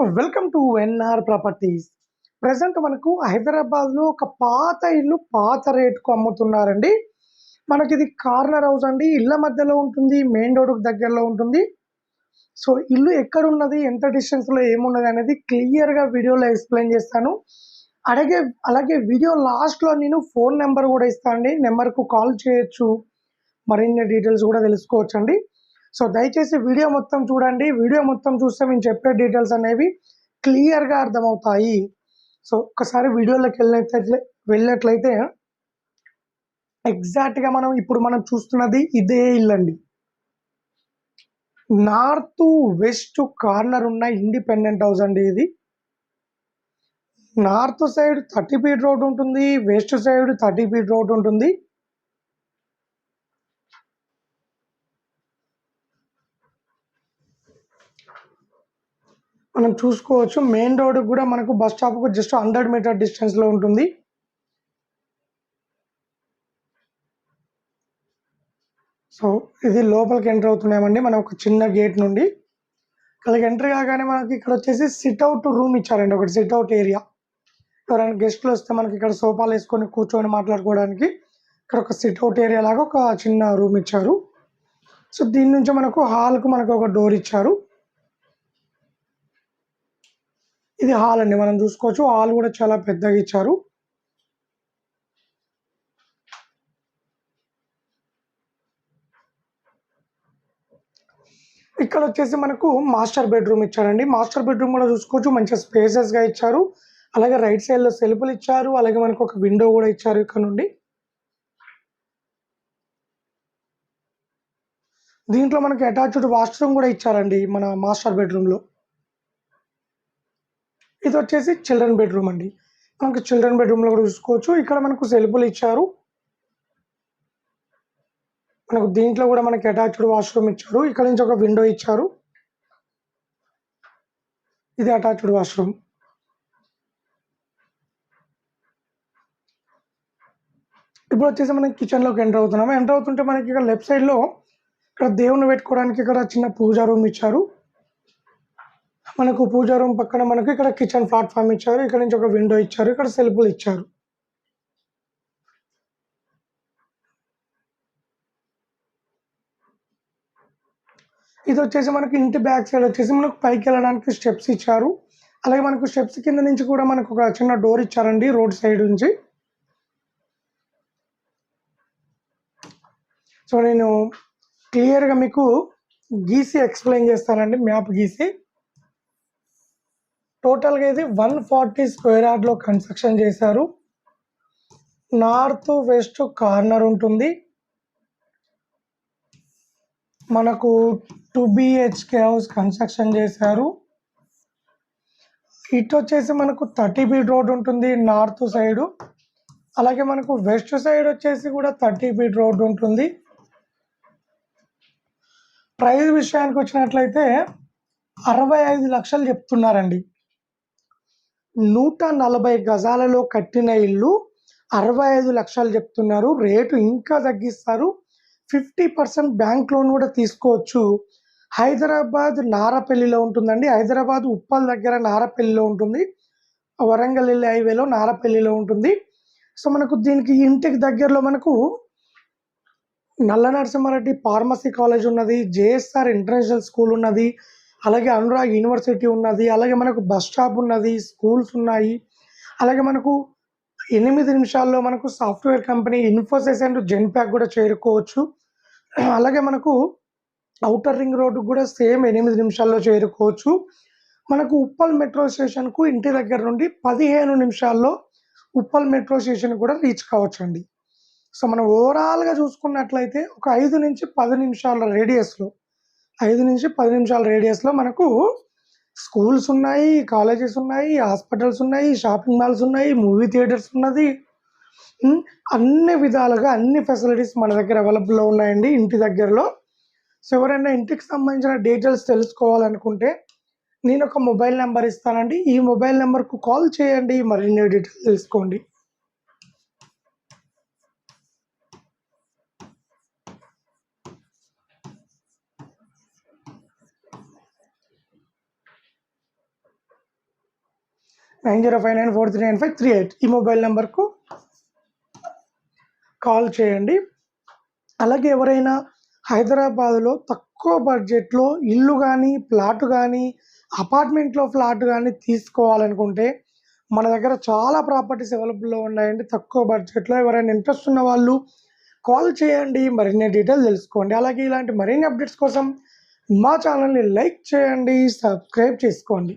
Welcome to NR properties present మనకు హైదరాబాద్లో ఒక పాత ఇల్లు పాత రేటుకు అమ్ముతున్నారండి. మనకి ఇది కార్నర్ హౌస్ అండి. ఇళ్ళ మధ్యలో ఉంటుంది మెయిన్ రోడ్కు దగ్గరలో ఉంటుంది. సో ఇల్లు ఎక్కడున్నది ఎంత డిస్టెన్స్లో ఏమున్నది అనేది క్లియర్గా వీడియోలో ఎక్స్ప్లెయిన్ చేస్తాను. అలాగే అలాగే వీడియో లాస్ట్లో నేను ఫోన్ నెంబర్ కూడా ఇస్తాను అండి నెంబర్కు కాల్ చేయొచ్చు. మరిన్ని డీటెయిల్స్ కూడా తెలుసుకోవచ్చు అండి సో దయచేసి వీడియో మొత్తం చూడండి. వీడియో మొత్తం చూస్తే మేము చెప్పే డీటెయిల్స్ అనేవి క్లియర్గా అర్థమవుతాయి. సో ఒక్కసారి వీడియోలోకి వెళ్ళినట్లయితే వెళ్ళినట్లయితే ఎగ్జాక్ట్గా మనం ఇప్పుడు మనం చూస్తున్నది ఇదే ఇల్లు అండి. నార్త్ వెస్ట్ కార్నర్ ఉన్న ఇండిపెండెంట్ హౌస్ అండి ఇది. North side thirty feet road ఉంటుంది west side thirty feet road ఉంటుంది. మనం చూసుకోవచ్చు మెయిన్ రోడ్ కూడా మనకు బస్ స్టాప్కు జస్ట్ హండ్రెడ్ మీటర్ డిస్టెన్స్లో ఉంటుంది. సో ఇది లోపలికి ఎంటర్ అవుతున్నామండి. మనం ఒక చిన్న గేట్ నుండి అలాగే ఎంటర్ కాగానే మనకి ఇక్కడ వచ్చేసి సిట్ అవుట్ రూమ్ ఇచ్చారండి. ఒకటి సిట్ అవుట్ ఏరియా ఎవరైనా గెస్ట్లు వస్తే మనకి ఇక్కడ సోఫాలు వేసుకొని కూర్చొని మాట్లాడుకోవడానికి ఇక్కడ ఒక సిట్ అవుట్ ఏరియా లాగా ఒక చిన్న రూమ్ ఇచ్చారు. సో దీని నుంచి మనకు హాల్కు మనకు ఒక డోర్ ఇచ్చారు. ఇది హాల్ అండి మనం చూసుకోవచ్చు. హాల్ కూడా చాలా పెద్దగా ఇచ్చారు. ఇక్కడ వచ్చేసి మనకు మాస్టర్ బెడ్రూమ్ ఇచ్చారండి. మాస్టర్ బెడ్రూమ్ కూడా చూసుకోవచ్చు. మంచిగా స్పేసెస్గా ఇచ్చారు. అలాగే రైట్ సైడ్లో సెల్ఫ్లు ఇచ్చారు. అలాగే మనకు ఒక విండో కూడా ఇచ్చారు ఇక్కడ నుండి. దీంట్లో మనకి అటాచ్డ్ వాష్రూమ్ కూడా ఇచ్చారండి మన మాస్టర్ బెడ్రూమ్లో. ఇది వచ్చేసి చిల్డ్రన్ బెడ్రూమ్ అండి. మనకు చిల్డ్రన్ బెడ్రూమ్లో కూడా చూసుకోవచ్చు. ఇక్కడ మనకు సెల్ఫ్లు ఇచ్చారు. మనకు దీంట్లో కూడా మనకి అటాచ్డ్ వాష్రూమ్ ఇచ్చారు. ఇక్కడ నుంచి ఒక విండో ఇచ్చారు. ఇది అటాచ్డ్ వాష్రూమ్ ఇప్పుడు వచ్చేసి మనం కిచెన్లోకి ఎంటర్ అవుతున్నాము. ఎంటర్ అవుతుంటే మనకి ఇక్కడ లెఫ్ట్ సైడ్లో ఇక్కడ దేవుని పెట్టుకోవడానికి ఇక్కడ చిన్న పూజా రూమ్ ఇచ్చారు. మనకు పూజా రూమ్ పక్కన మనకు ఇక్కడ కిచెన్ ప్లాట్ఫామ్ ఇచ్చారు. ఇక్కడ నుంచి ఒక విండో ఇచ్చారు. ఇక్కడ సెల్ఫులు ఇచ్చారు. ఇది వచ్చేసి మనకి ఇంటి బ్యాక్ సైడ్ వచ్చేసి మనకు పైకి వెళ్ళడానికి స్టెప్స్ ఇచ్చారు. అలాగే మనకు స్టెప్స్ కింద నుంచి కూడా మనకు ఒక చిన్న డోర్ ఇచ్చారండి రోడ్ సైడ్ నుంచి. సో నేను క్లియర్గా మీకు గీసి ఎక్స్ప్లెయిన్ చేస్తానండి మ్యాప్ గీసి. టోటల్గా ఇది వన్ ఫార్టీ స్క్వేర్ యార్డ్లో కన్స్ట్రక్షన్ చేశారు. నార్త్ వెస్ట్ కార్నర్ ఉంటుంది. మనకు టూ బిహెచ్కే హౌస్ కన్స్ట్రక్షన్ చేశారు. ఇటు వచ్చేసి మనకు థర్టీ ఫీట్ రోడ్ ఉంటుంది నార్త్ సైడు. అలాగే మనకు వెస్ట్ సైడ్ వచ్చేసి కూడా థర్టీ ఫీట్ రోడ్ ఉంటుంది. ప్రైస్ విషయానికి వచ్చినట్లయితే అరవై ఐదు లక్షలు చెప్తున్నారండి. నూట నలభై గజాలలో కట్టిన ఇల్లు అరవై ఐదు లక్షలు చెప్తున్నారు. రేటు ఇంకా తగ్గిస్తారు. ఫిఫ్టీ పర్సెంట్ బ్యాంక్ లోన్ కూడా తీసుకోవచ్చు. హైదరాబాద్ నారపల్లిలో ఉంటుందండి. హైదరాబాద్ ఉప్పల్ దగ్గర నారపల్లిలో ఉంటుంది. వరంగల్ వెళ్ళే హైవేలో నారపల్లిలో ఉంటుంది. సో మనకు దీనికి ఇంటికి దగ్గరలో మనకు నల్ల నరసింహారెడ్డి ఫార్మసీ కాలేజ్ ఉన్నది. జేఎస్ఆర్ ఇంటర్నేషనల్ స్కూల్ ఉన్నది. అలాగే అనురాగ్ యూనివర్సిటీ ఉన్నది అలాగే మనకు బస్ స్టాప్ ఉన్నది స్కూల్స్ ఉన్నాయి. అలాగే మనకు ఎనిమిది నిమిషాల్లో మనకు software company Infosys and Genpact కూడా చేరుకోవచ్చు. అలాగే మనకు అవుటర్ రింగ్ రోడ్డు కూడా సేమ్ ఎనిమిది నిమిషాల్లో చేరుకోవచ్చు. మనకు ఉప్పల్ మెట్రో స్టేషన్కు ఇంటి దగ్గర నుండి పదిహేను నిమిషాల్లో ఉప్పల్ మెట్రో స్టేషన్ కూడా రీచ్ కావచ్చండి. సో మనం ఓవరాల్గా చూసుకున్నట్లయితే ఒక ఐదు నుంచి పది నిమిషాల రేడియస్లో ఐదు నుంచి పది నిమిషాల రేడియస్లో మనకు స్కూల్స్ ఉన్నాయి కాలేజెస్ ఉన్నాయి హాస్పిటల్స్ ఉన్నాయి షాపింగ్ మాల్స్ ఉన్నాయి మూవీ థియేటర్స్ ఉన్నది. అన్ని విధాలుగా అన్ని ఫెసిలిటీస్ మన దగ్గర అవైలబుల్లో ఉన్నాయండి ఇంటి దగ్గరలో. సో ఎవరైనా ఇంటికి సంబంధించిన డీటెయిల్స్ తెలుసుకోవాలనుకుంటే నేను ఒక మొబైల్ నెంబర్ ఇస్తానండి. ఈ మొబైల్ నెంబర్కు కాల్ చేయండి. మరిన్ని డీటెయిల్స్ తెలుసుకోండి. Nine zero five nine four three nine five three eight ఈ మొబైల్ నెంబర్కు కాల్ చేయండి. అలాగే ఎవరైనా హైదరాబాద్లో తక్కువ బడ్జెట్లో ఇల్లు కానీ ప్లాట్ కానీ అపార్ట్మెంట్లో ఫ్లాట్ కానీ తీసుకోవాలనుకుంటే మన దగ్గర చాలా ప్రాపర్టీస్ అవైలబుల్లో ఉన్నాయండి. తక్కువ బడ్జెట్లో ఎవరైనా ఇంట్రెస్ట్ ఉన్న వాళ్ళు కాల్ చేయండి. మరిన్ని డీటెయిల్స్ తెలుసుకోండి. అలాగే ఇలాంటి మరిన్ని అప్డేట్స్ కోసం మా ఛానల్ని లైక్ చేయండి సబ్స్క్రైబ్ చేసుకోండి.